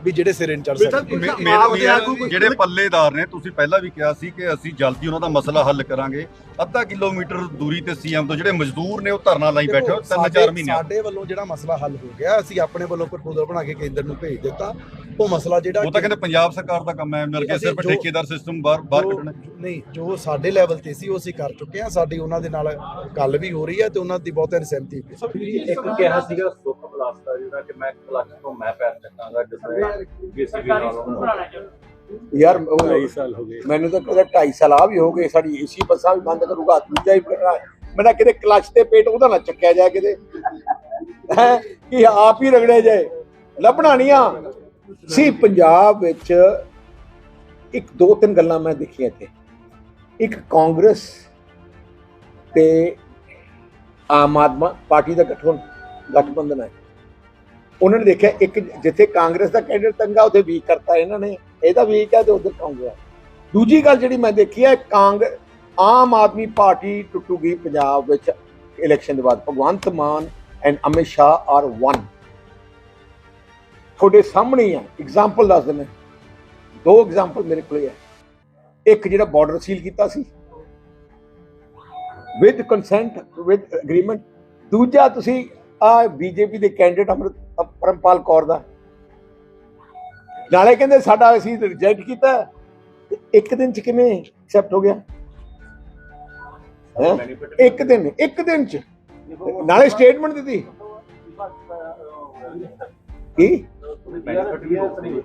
ਵੀ ਜਿਹੜੇ ਸਿਰੇ ਨਹੀਂ ਚੜ ਸਕਦੇ ਜਿਹੜੇ ਪੱਲੇਦਾਰ ਨੇ ਤੁਸੀਂ ਪਹਿਲਾਂ ਵੀ ਕਿਹਾ ਸੀ ਕਿ ਅਸੀਂ ਜਲਦੀ ਉਹਨਾਂ ਦਾ ਮਸਲਾ ਹੱਲ ਕਰਾਂਗੇ। ਅੱਧਾ ਕਿਲੋਮੀਟਰ ਦੂਰੀ ਤੇ ਸੀਐਮ ਤੋਂ ਜਿਹੜੇ ਮਜ਼ਦੂਰ ਨੇ ਉਹ ਧਰਨਾ ਲਾਈ ਬੈਠੇ ਹੋ ਦੇਖੋ, ਤਿੰਨ ਸਾਡੇ- ਚਾਰ ਮਹੀਨੇ ਸਾਡੇ ਵੱਲੋਂ ਜਿਹੜਾ ਮਸਲਾ ਹੱਲ ਹੋ ਗਿਆ ਅਸੀਂ ਆਪਣੇ ਵੱਲੋਂ ਪ੍ਰਪੋਜ਼ਲ ਬਣਾ ਕੇ ਕੇਂਦਰ ਨੂੰ ਭੇਜ ਦਿੱਤਾ। ਉਹ ਮਸਲਾ ਜਿਹੜਾ ਉਹ ਤਾਂ ਕਹਿੰਦੇ ਪੰਜਾਬ ਸਰਕਾਰ ਦਾ ਕੰਮ ਹੈ ਮਿਲ ਕੇ ਅਸੀਂ ਸਿਰਫ ਠੇਕੇਦਾਰ ਸਿਸਟਮ ਬਾਹਰ ਬਾਹਰ ਕੱਢਣਾ। ਨਹੀਂ ਜੋ ਸਾਡੇ ਲੈਵਲ ਤੇ ਸੀ ਉਹ ਅਸੀਂ ਕਰ ਚੁੱਕੇ ਹਾਂ। ਸਾਡੀ ਉਹਨਾਂ ਦੇ ਨਾਲ ਗੱਲ ਵੀ ਹੋ ਰਹੀ ਹੈ ਤੇ ਉਹਨਾਂ ਦੀ ਬਹੁਤ ਸਹਿਮਤੀ। ਇੱਕ ਕਿਹਾ ਸੀਗਾ ਸੁੱਖ ਬਲਾਸਤਾ ਜਿਹੜਾ ਕਿ ਮੈਂ ਕਲੱਚ ਤੋਂ ਮੈਂ ਪੈਰ ਚੱਕਾਂਗਾ ਕਿਸੇ ਬੀਸੀਬੀ ਨਾਲੋਂ ਯਾਰ ਉਹ 2 ਸਾਲ ਹੋ ਗਏ। ਮੈਨੂੰ ਤਾਂ ਕਦੇ 2.5 ਸਾਲ ਆ ਵੀ ਹੋ ਗਏ ਸਾਡੀ ਏਸੀ ਬੱਸਾਂ ਵੀ ਬੰਦ ਕਰੂਗਾ ਦੂਜਾ ਹੀ ਕਰਨਾ ਮੈਂ ਨਾ ਕਿਤੇ ਕਲਚ ਤੇ ਪੇਟ ਉਹਦਾ ਨਾ ਚੱਕਿਆ ਜਾਏ ਕਿਤੇ। ਹੈ ਕਿ ਆਪ ਹੀ ਰਗੜੇ ਜਾਏ। ਲੱਭਣਾ ਨਹੀਂ ਆ। ਸੀ ਪੰਜਾਬ ਵਿੱਚ ਇੱਕ ਦੋ ਤਿੰਨ ਗੱਲਾਂ ਮੈਂ ਦੇਖੀਆਂ ਇੱਥੇ। ਇੱਕ ਕਾਂਗਰਸ ਤੇ ਆਮ ਆਦਮੀ ਪਾਰਟੀ ਦਾ ਗਠਬੰਧਨ ਗਠਬੰਧਨ ਹੈ। ਉਹਨਾਂ ਨੇ ਦੇਖਿਆ ਇੱਕ ਜਿੱਥੇ ਕਾਂਗਰਸ ਦਾ ਕੈਂਡੀਡੇਟ ਤੰਗਾ ਉੱਥੇ ਵੀਕ ਕਰਤਾ ਇਹਨਾਂ ਨੇ। ਇਹਦਾ ਵੀਕ ਹੈ ਤੇ ਉਧਰ ਕਾਂਗਰਸ ਦੂਜੀ ਗੱਲ ਜਿਹੜੀ ਮੈਂ ਦੇਖੀ ਹੈ, ਕਾਂਗ, ਆਮ ਆਦਮੀ ਪਾਰਟੀ ਟੁੱਟੂਗੀ ਪੰਜਾਬ ਵਿੱਚ ਇਲੈਕਸ਼ਨ ਦੇ ਬਾਅਦ। Bhagwant Mann and Amit Shah are one ਤੁਹਾਡੇ ਸਾਹਮਣੇ ਹੀ ਹੈ ਐਗਜ਼ਾਮਪਲ ਦੱਸ ਦਿੰਦਾ। ਦੋ ਐਗਜ਼ਾਮਪਲ ਮੇਰੇ ਕੋਲ ਹੈ ਇੱਕ ਜਿਹੜਾ ਬਾਰਡਰ ਸੀਲ ਕੀਤਾ ਸੀ। ਵਿਦ ਕੰਸੈਂਟ ਵਿਦ ਅਗਰੀਮੈਂਟ ਦੂਜਾ ਤੁਸੀਂ ਆ ਬੀਜੇਪੀ ਦੇ ਕੈਂਡੀਡੇਟ ਅਮਰਤ ਪਰਮਪਾਲ ਕੌਰ ਦਾ। ਨਾਲੇ ਕਹਿੰਦੇ ਸਾਡਾ ਅਸੀਂ ਰਿਜੈਕਟ ਕੀਤਾ। ਤੇ ਇੱਕ ਦਿਨ ਚ ਕਿਵੇਂ ਐਕਸੈਪਟ ਹੋ ਗਿਆ? ਹੈਂ? ਇੱਕ ਦਿਨ ਇੱਕ ਦਿਨ ਚ। ਨਾਲੇ ਸਟੇਟਮੈਂਟ ਦਿੱਤੀ। ਕੀ?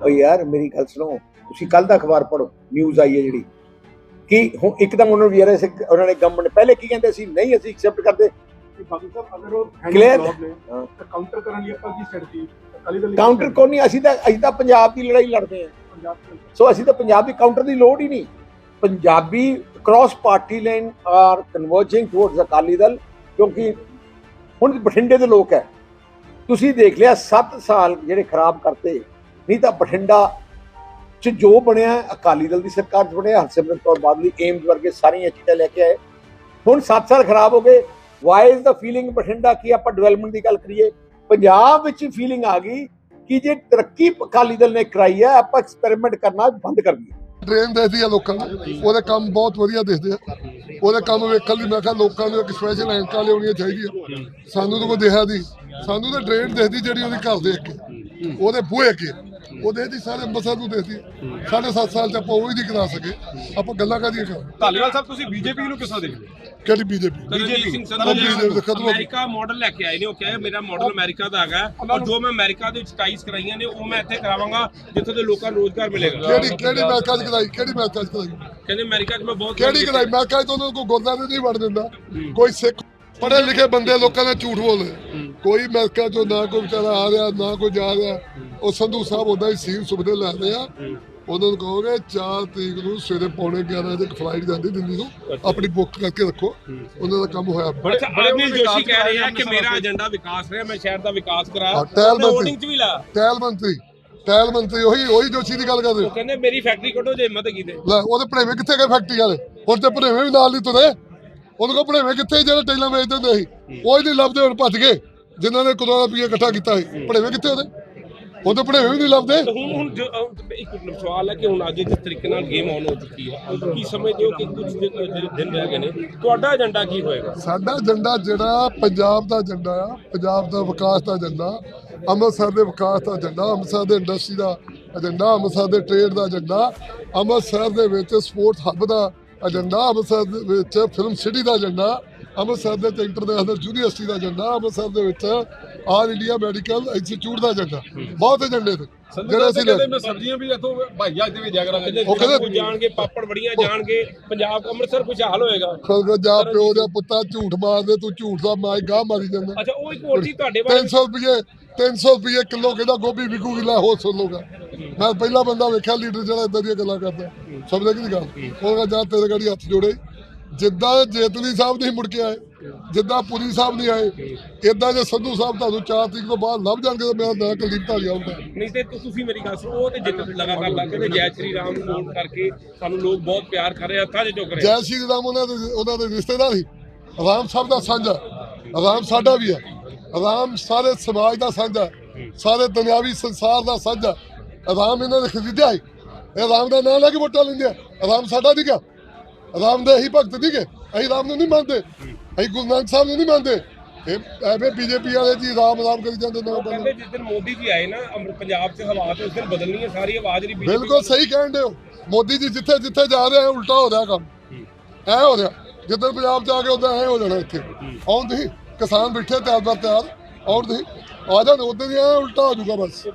ਓ ਯਾਰ, ਮੇਰੀ ਗੱਲ ਸੁਣੋ। ਤੁਸੀਂ ਕੱਲ ਦਾ ਅਖਬਾਰ ਪੜੋ ਨਿਊਜ਼ ਆਈ ਹੈ ਜਿਹੜੀ। ਕਿ, ਹੁਣ ਇੱਕਦਮ ਉਹਨਾਂ ਨੂੰ ਵੀਆਰਐਸ ਉਹਨਾਂ ਨੇ ਗਵਰਨਮੈਂਟ ਪਹਿਲੇ ਕੀ ਕਹਿੰਦੇ ਸੀ? ਨਹੀਂ, ਅਸੀਂ ਐਕਸੈਪਟ ਕਰਦੇ। ਕਾਊਂਟਰ ਕਰਨ ਲਈ ਆਪਾਂ ਕੀ ਸਟ੍ਰੈਟਜੀ ਅਕਾਲੀ ਦਲ ਕਾਊਂਟਰ ਕੋ ਨਹੀਂ ਅਸੀਂ ਤਾਂ ਅਸੀਂ ਤਾਂ ਪੰਜਾਬ ਦੀ ਲੜਾਈ ਲੜਦੇ ਹਾਂ। ਸੋ ਅਸੀਂ ਤਾਂ ਪੰਜਾਬ ਦੀ ਕਾਊਂਟਰ ਦੀ ਲੋੜ ਹੀ ਨਹੀਂ। Punjabi cross party line are converging towards Akali Dal ਕਿਉਂਕਿ ਹੁਣ ਬਠਿੰਡੇ ਦੇ ਲੋਕ ਹੈ। ਤੁਸੀਂ ਦੇਖ ਲਿਆ 7 ਸਾਲ ਜਿਹੜੇ ਖਰਾਬ ਕਰਤੇ ਨਹੀਂ ਤਾਂ ਬਠਿੰਡਾ ਚ ਜੋ ਬਣਿਆ ਅਕਾਲੀ ਦਲ ਦੀ ਸਰਕਾਰ ਚ ਬਣਿਆ ਹਰਸਿਮਰਤ ਕੌਰ ਬਾਦਲ ਏਮਸ ਵਰਗੇ ਸਾਰੀਆਂ ਚੀਜ਼ਾਂ ਲੈ ਕੇ ਆਏ। ਹੁਣ 7 ਸਾਲ ਖਰਾਬ ਹੋ ਗਏ why is the feeling Bathinda ਕੀ ਆਪਾਂ ਡਿਵੈਲਪਮੈਂਟ ਦੀ ਗੱਲ ਕਰੀਏ। ਪੰਜਾਬ ਵਿੱਚ ਫੀਲਿੰਗ ਆ ਗਈ ਕਿ ਜੇ ਤਰੱਕੀ ਅਕਾਲੀ ਦਲ ਨੇ ਕਰਾਈ ਹੈ ਆਪਾਂ ਐਕਸਪੈਰੀਮੈਂਟ ਕਰਨਾ ਬੰਦ ਕਰ ਦਈਏ। ਟ੍ਰੇਨ ਦੇਖਦੀ ਆ ਲੋਕਾਂ ਨੂੰ। ਉਹਦੇ ਕੰਮ ਬਹੁਤ ਵਧੀਆ ਦਿਖਦੇ ਆ। ਉਹਦੇ ਕੰਮ ਵੇਖਣ ਲਈ ਮੈਂ ਕਿਹਾ ਲੋਕਾਂ ਨੂੰ ਇੱਕ ਸਪੈਸ਼ਲ ਐਂਕਾਂ ਲਿਆਉਣੀਆਂ ਚਾਹੀਦੀਆਂ। ਸਾਨੂੰ ਤਾਂ ਕੋਈ ਦੇਖਿਆ ਦੀ ਸਾਨੂੰ ਤਾਂ ਟ੍ਰੇਨ ਦੇਖਦੀ ਜਿਹੜੀ ਉਹਦੇ ਘਰ ਦੇਖ ਕੇ। ਉਹਦੇ ਬੂਹੇ ਕੇ ਉਹਦੇ ਦੀ ਸਾਰੇ ਅੰਮ੍ਰਿਤਸਰ ਨੂੰ ਦੇਖਦੀ ਸਾਢੇ ਸੱਤ ਸਾਲ ਚ ਆਪਾਂ ਉਹ ਹੀ ਨਹੀਂ ਕਰਾ ਸਕੇ। ਆਪਾਂ ਗੱਲਾਂ ਕਾਦੀਆਂ ਕਰ ਧਾਲੀਵਾਲ ਸਾਹਿਬ ਤੁਸੀਂ ਬੀਜੇਪੀ ਨੂੰ ਕਿਸਾ ਦੇਖਦੇ ਕਿਹੜੀ ਬੀਜੇਪੀ? ਰਣਜੀਤ ਸਿੰਘ ਉਹ ਗਈ। ਅਮਰੀਕਾ ਮਾਡਲ ਲੈ ਕੇ ਆਏ ਨੇ ਉਹ ਕਹੇ ਮੇਰਾ ਮਾਡਲ ਅਮਰੀਕਾ ਦਾ ਹੈਗਾ। ਔਰ ਜੋ ਮੈਂ ਅਮਰੀਕਾ ਦੇ ਵਿੱਚ ਟਾਈਸ ਕਰਾਈਆਂ ਨੇ ਉਹ ਮੈਂ ਇੱਥੇ ਕਰਾਵਾਂਗਾ ਜਿੱਥੋਂ ਦੇ ਲੋਕਾਂ ਨੂੰ ਰੋਜ਼ਗਾਰ ਮਿਲੇਗਾ। ਕਿਹੜੀ ਕਿਹੜੀ ਮੈਚ ਕਰਾਈ? ਕਿਹੜੀ ਮੈਚ ਕਰਾਈ? ਕਹਿੰਦੇ ਅਮਰੀਕਾ 'ਚ ਮੈਂ ਬਹੁਤ ਕਿਹੜੀ ਕਰਾਈ? ਮੈਂ ਕਹਾਂ ਤਾਂ ਕੋਈ ਗੁਰਦਾਰੇ ਨਹੀਂ ਵੜ ਦਿੰਦਾ। ਕੋਈ ਸਿੱਖ ਪੜ੍ਹੇ ਲਿਖੇ ਬੰਦੇ ਲੋਕਾਂ ਦਾ ਝੂਠ ਬੋਲਦੇ ਕੋਈ ਅਮਰੀਕਾ ਚੋਂ ਨਾ ਕੋਈ ਵਿਚਾਰਾ ਆ ਰਿਹਾ ਨਾ ਕੋਈ ਜਾ ਰਿਹਾ। ਉਹ ਸੰਧੂ ਸਾਹਿਬ ਉਹਦਾ ਹੀ ਸੀਨ ਸੁਪਨੇ ਲੈਂਦੇ ਆ। ਉਹਨਾਂ ਨੂੰ ਕਹੋਗੇ 4 ਤਰੀਕ ਨੂੰ ਸਵੇਰੇ ਪੌਣੇ 11 ਵਜੇ ਇੱਕ ਫਲਾਈਟ ਜਾਂਦੀ ਦਿੱਲੀ ਨੂੰ। ਆਪਣੀ ਬੁੱਕ ਕਰਕੇ ਰੱਖੋ। ਉਹਨਾਂ ਦਾ ਕੰਮ ਹੋਇਆ। ਅੱਛਾ ਅਨਿਲ ਜੋਸ਼ੀ ਕਹਿ ਰਹੇ ਆ ਕਿ ਮੇਰਾ ਏਜੰਡਾ ਵਿਕਾਸ ਰਿਹਾ ਮੈਂ ਸ਼ਹਿਰ ਦਾ ਵਿਕਾਸ ਕਰਾ ਹਾਂ, ਟਹਿਲ ਉਹਨੇ ਮੰਤਰੀ। ਹੋਰਡਿੰਗ 'ਚ ਵੀ ਲਾ। ਟੈਲ ਮੰਤਰੀ। ਟੈਲ ਮੰਤਰੀ ਉਹੀ ਉਹੀ ਜੋਸ਼ੀ ਦੀ ਗੱਲ ਕਰਦੇ ਉਹ ਕਹਿੰਦੇ ਮੇਰੀ ਫੈਕਟਰੀ ਕੱਢੋ ਜੇ ਹਿੰਮਤ ਕੀਤੀ ਲੈ ਉਹਦੇ ਭਣੇਵੇਂ ਕਿੱਥੇ ਗਏ ਫੈਕਟਰੀ ਵਾਲੇ? ਹੁਣ ਤੇ ਭਣੇਵੇਂ ਵੀ ਨਾਲ ਨਹੀਂ ਤੁਰੇ। ਉਹਦੇ ਕੋਲ ਭਣੇਵੇਂ ਕਿੱਥੇ ਜਿਹੜੇ ਟੈਲਾਂ ਵੇਚਦੇ ਹੁੰਦੇ ਸੀ? ਉਹ ਹੀ ਨਹੀਂ ਲੱਭਦੇ ਹੁਣ ਭੱਜ ਗਏ। ਜਿਨ੍ਹਾਂ ਨੇ ਕਰੋੜਾਂ ਰੁਪਏ ਇਕੱਠਾ ਕੀਤਾ ਸੀ ਭਣੇਵੇਂ ਕਿੱਥੇ ਉਹਦੇ? ਉਹਦੇ ਭਣੇਵੇਂ ਵੀ ਨਹੀਂ ਲੱਭਦੇ। ਤੇ ਹੁਣ ਹੁਣ ਜੋ- ਅਹ ਇੱਕ ਸਵਾਲ ਹੈ ਕਿ ਹੁਣ ਅੱਜ ਜਿਸ ਤਰੀਕੇ ਨਾਲ ਗੇਮ ਆਨ ਹੋ ਚੁੱਕੀ ਹੈ ਕੀ ਸਮਝਦੇ ਹੋ ਕਿ ਕੁਝ ਦਿਨ ਜਿਹੜੇ ਦਿਨ ਰਹਿ ਗਏ ਨੇ? ਤੁਹਾਡਾ ਏਜੰਡਾ ਕੀ ਹੋਏਗਾ? ਸਾਡਾ ਏਜੰਡਾ ਜਿਹੜਾ ਪੰਜਾਬ ਦਾ ਏਜੰਡਾ ਆ ਪੰਜਾਬ ਦਾ ਵਿਕਾਸ ਦਾ ਏਜੰਡਾ ਅੰਮ੍ਰਿਤਸਰ ਦੇ ਵਿਕਾਸ ਦਾ ਏਜੰਡਾ ਅੰਮ੍ਰਿਤਸਰ ਦੇ ਇੰਡਸਟਰੀ ਦਾ ਏਜੰਡਾ ਅੰਮ੍ਰਿਤਸਰ ਦੇ ਟ੍ਰੇਡ ਦਾ ਏਜੰਡਾ ਅੰਮ੍ਰਿਤਸਰ ਦੇ ਵਿੱਚ ਸਪੋਰਟਸ ਹੱਬ ਦਾ ਏਜੰਡਾ ਅੰਮ੍ਰਿਤਸਰ ਦੇ ਵਿੱਚ ਫਿਲਮ ਸਿਟੀ ਦਾ ਏਜੰਡਾ ਅੰਮ੍ਰਿਤਸਰ ਦੇ ਵਿੱਚ ਇੰਟਰਨੈਸ਼ਨਲ ਯੂਨੀਵਰਸਿਟੀ ਦਾ ਏਜੰਡਾ ਅੰਮ੍ਰਿਤਸਰ ਦੇ ਵਿੱਚ ਆਲ ਇੰਡੀਆ ਮੈਡੀਕਲ ਇੰਸਟੀਚਿਊਟ ਦਾ ਏਜੰਡਾ। ਬਹੁਤ ਏਜੰਡੇ ਨੇ। ਜਿਹੜੇ ਅਸੀਂ ਲੈ- ਮੈਂ ਸਬਜ਼ੀਆਂ ਵੀ ਇੱਥੋਂ ਭਾਈਆ ਦੇ ਵੀ ਜਾ ਕਰਾਂਗੇ। ਉਹ ਕਹਿੰਦੇ- ਜਾਣਗੇ ਪਾਪੜ ਬੜੀਆਂ ਜਾਣਗੇ ਪੰਜਾਬ ਅੰਮ੍ਰਿਤਸਰ ਖੁਸ਼ਹਾਲ ਹੋਏਗਾ? ਜਾ ਪਿਓ ਦੇ ਪੁੱਤਾ ਝੂਠ ਮਾਰਦੇ ਤੂੰ ਝੂਠ ਦਾ ਮਾਈ ਗਾਹ ਮਾਰੀ ਜਾਂਦਾ। ਅੱਛਾ ਉਹ ਇੱਕ ਹੋਰ ਚੀਜ਼ ਤੁਹਾਡੇ ਬਾਰੇ 300 ਰੁਪਏ 300 ਰੁਪਏ ਕਿਲੋ ਕਹਿੰਦਾ ਗੋਭੀ ਵਿਕੂਗੀ? ਲੈ ਹੋਰ ਸੁਣ ਲੋਗਾ ਮੈਂ ਪਹਿਲਾ ਬੰਦਾ ਵੇਖਿਆ ਲੀਡਰ ਜਿਹੜਾ ਇਦਾਂ ਦੀਆਂ ਗੱਲਾਂ ਕਰਦਾ। ਸਮਝਦੇ ਕਿ ਨਹੀਂ ਗੱਲ? ਉਹਦਾ ਜਾਂ ਤੇਰੇ ਗਾੜੀ ਹੱਥ ਜੋੜੇ। ਜਿੱਦਾਂ ਜੇਤਲੀ ਸਾਹਿਬ ਨਹੀਂ ਮੁੜ ਕੇ ਆਏ ਜਿੱਦਾਂ ਪੁਰੀ ਸਾਹਿਬ ਨਹੀਂ ਆਏ ਇਦਾਂ ਜੇ ਸੰਧੂ ਸਾਹਿਬ ਤੁਹਾਨੂੰ 4 ਤਰੀਕ ਤੋਂ ਬਾਅਦ ਲੱਭ ਜਾਣਗੇ ਤਾਂ ਮੇਰਾ ਨਾਂ ਕੁਲਦੀਪ ਢਾਲੀਆ ਹੁੰਦਾ ਨਹੀਂ ਤੇ ਤੁ- ਤੁਸੀਂ ਮੇਰੀ ਗੱਲ ਸੁਣੋ ਉਹ ਤੇ ਜਿੱਤ ਲਗਾਤਾਰ ਲੱਗ ਕਹਿੰਦੇ ਜੈ ਸ਼੍ਰੀ ਰਾਮ ਨੂੰ ਵੋਟ ਕਰਕੇ ਸਾਨੂੰ ਲੋਕ ਬਹੁਤ ਪਿਆਰ ਕਰ ਰਹੇ ਹੱਥਾਂ 'ਚ ਚੁੱਕ ਰਹੇ ਜੈ ਸ਼੍ਰੀ ਰਾਮ ਉਹਨਾਂ ਦੇ ਉਹਨਾਂ ਦੇ ਰਿਸ਼ਤੇਦਾਰ ਸੀ। ਰਾਮ ਸਭ ਦਾ ਸਾਂਝਾ ਰਾਮ ਸਾਡਾ ਵੀ ਹੈ ਰਾਮ ਸਾਰੇ ਸਮਾਜ ਦਾ ਸਾਂਝਾ ਸਾਰੇ ਦੁਨਿਆਵੀ ਸੰਸਾਰ ਦਾ ਸਾਂਝਾ ਰਾਮ ਇਹਨਾਂ ਨੇ ਖਰੀਦਿਆ ਸੀ। ਇਹ ਰਾਮ ਦਾ ਨਾਮ ਲੈ ਕੇ ਵੋਟਾਂ ਲੈਂਦੇ ਆ। ਰਾਮ ਸਾਡਾ ਨਹੀਂ ਗਾ ਰਾਮ ਦੇ ਹੀ ਭਗਤ ਨਹੀਂ ਗੇ ਅਸੀਂ ਰਾਮ ਨੂੰ ਨਹੀਂ ਮੰਨਦੇ। ਅਸੀਂ ਗੁਰੂ ਨਾਨਕ ਸਾਹਿਬ ਨੂੰ ਨਹੀਂ ਮੰਨਦੇ। ਇਹ ਐਵੇਂ ਬੀਜੇਪੀ ਵਾਲੇ ਜੀ ਰਾਮ ਰਾਮ ਕਰੀ ਜਾਂਦੇ ਨਾ ਕਹਿੰਦੇ ਜਿਸ ਦਿਨ ਮੋਦੀ ਜੀ ਆਏ ਨਾ ਅੰਮ੍ਰਿਤ ਪੰਜਾਬ 'ਚ ਹਵਾ ਤੇ ਉਸ ਦਿਨ ਬਦਲਣੀ ਹੈ ਸਾਰੀ ਆਵਾਜ਼ ਦੀ BJP ਬਿਲਕੁਲ ਸਹੀ ਕਹਿੰਦੇ ਹੋ। ਮੋਦੀ ਜੀ ਜਿੱਥੇ ਜਿੱਥੇ ਜਾ ਰਹੇ ਆ ਉਲਟਾ ਹੋ ਰਿਹਾ ਕੰਮ। ਐ ਹੋ ਰਿਹਾ। ਜਿੱਦਾਂ ਪੰਜਾਬ ਚ ਆ ਕੇ ਉਦਾਂ ਐ ਹੋ ਜਾਣਾ ਇੱਥੇ। ਆਉਣ ਤੁਸੀਂ ਕਿਸਾਨ ਬੈਠੇ ਤਿਆਰ ਬਰ ਤਿਆਰ। ਆਉਣ ਤੁਸੀਂ ਆ ਜਾਣ ਉਦੋਂ ਐ ਉਲਟਾ ਹੋ ਜਾਊਗਾ ਬਸ।